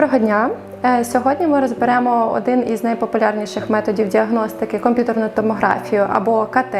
Доброго дня. Е, Сьогодні ми розберемо один із найпопулярніших методів діагностики комп'ютерну томографію або КТ.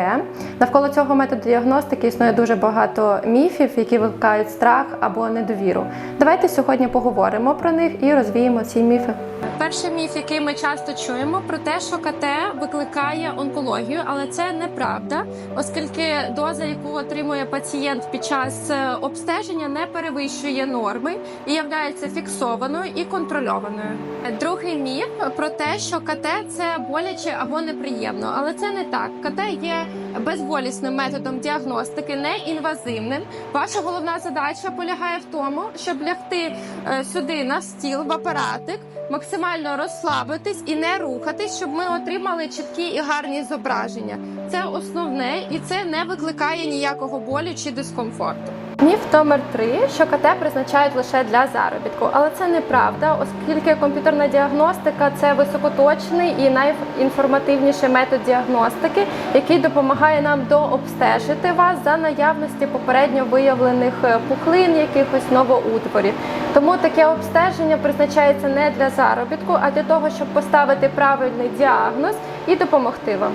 Навколо цього методу діагностики існує дуже багато міфів, які викликають страх або недовіру. Давайте сьогодні поговоримо про них і розвіємо ці міфи. Перший міф, який ми часто чуємо, про те, що КТ викликає онкологію, але це неправда, оскільки доза, яку отримує пацієнт під час е, обстеження, не перевищує норми і являється фіксованою і контрольованою. Другий міф про те, що КТ це боляче або неприємно, але це не так. КТ є безболісним методом діагностики, не інвазивним. Ваша головна задача полягає в тому, щоб лягти е, сюди на стіл в апаратик, максимально розслабитись і не рухатись, щоб ми отримали чіткі і гарні зображення. Це основне і це не викликає ніякого болю чи дискомфорту. Міф номер три, що КТ призначають лише для заробітку, але це неправда, оскільки комп'ютерна діагностика це високоточний і найінформативніший метод діагностики, який допомагає нам дообстежити вас за наявності попередньо виявлених е, пухлин, якихось новоутворів. Тому таке обстеження призначається не для заробітку, а для того, щоб поставити правильний діагноз і допомогти вам.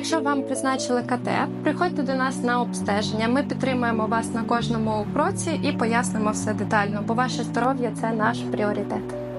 Якщо вам призначили КТ, приходьте до нас на обстеження. Ми підтримуємо вас на кожному кроці і пояснимо все детально, бо ваше здоров'я це наш пріоритет.